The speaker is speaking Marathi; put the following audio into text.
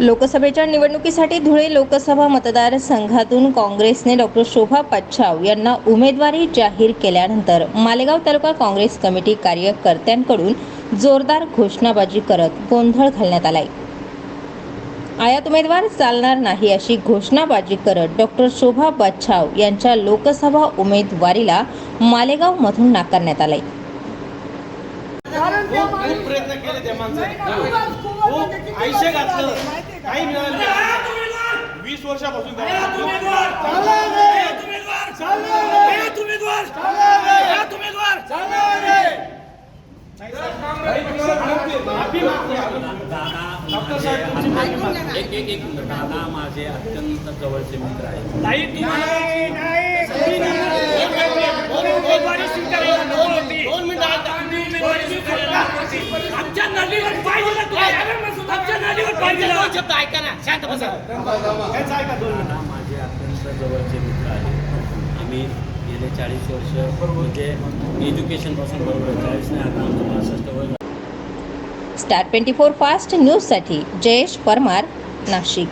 लोकसभेच्या निवडणुकीसाठी धुळे लोकसभा मतदारसंघातून काँग्रेसने डॉक्टर शोभा पाच्छाव यांना उमेदवारी जाहीर केल्यानंतर मालेगाव तालुका काँग्रेस कमिटी कार्यकर्त्यांकडून जोरदार घोषणाबाजी करत गोंधळ घालण्यात आलाय. आयात उमेदवार चालणार नाही अशी घोषणाबाजी करत डॉक्टर शोभा बच्छाव यांच्या लोकसभा उमेदवारीला मालेगावमधून नाकारण्यात आलाय. खूप प्रयत्न केले त्या माणसाने. खूप आयुष्य घातलं काही मिळालं नाही. वीस वर्षापासून डॉक्टर साहेब तुमची माफी मागतो. एक एक एक दादा माझे अत्यंत जवळचे मित्र आहेत नाही तुम्हाला दोन मिनिटं ऐका. आमच्या नदीवर आमच्या नदीवर शब्द ऐका ना. शांत बसा. त्यांचं ऐका दोन मिनिटं. दादा माझे अत्यंत जवळचे मित्र आहेत. आम्ही गेले चाळीस वर्ष. म्हणजे एज्युकेशनपासून बरोबर. चाळीस नाही आता आमचं पासष्ट वय स्टार ट्वेंटी फोर फास्ट न्यूजसाठी जयेश परमार नाशिक.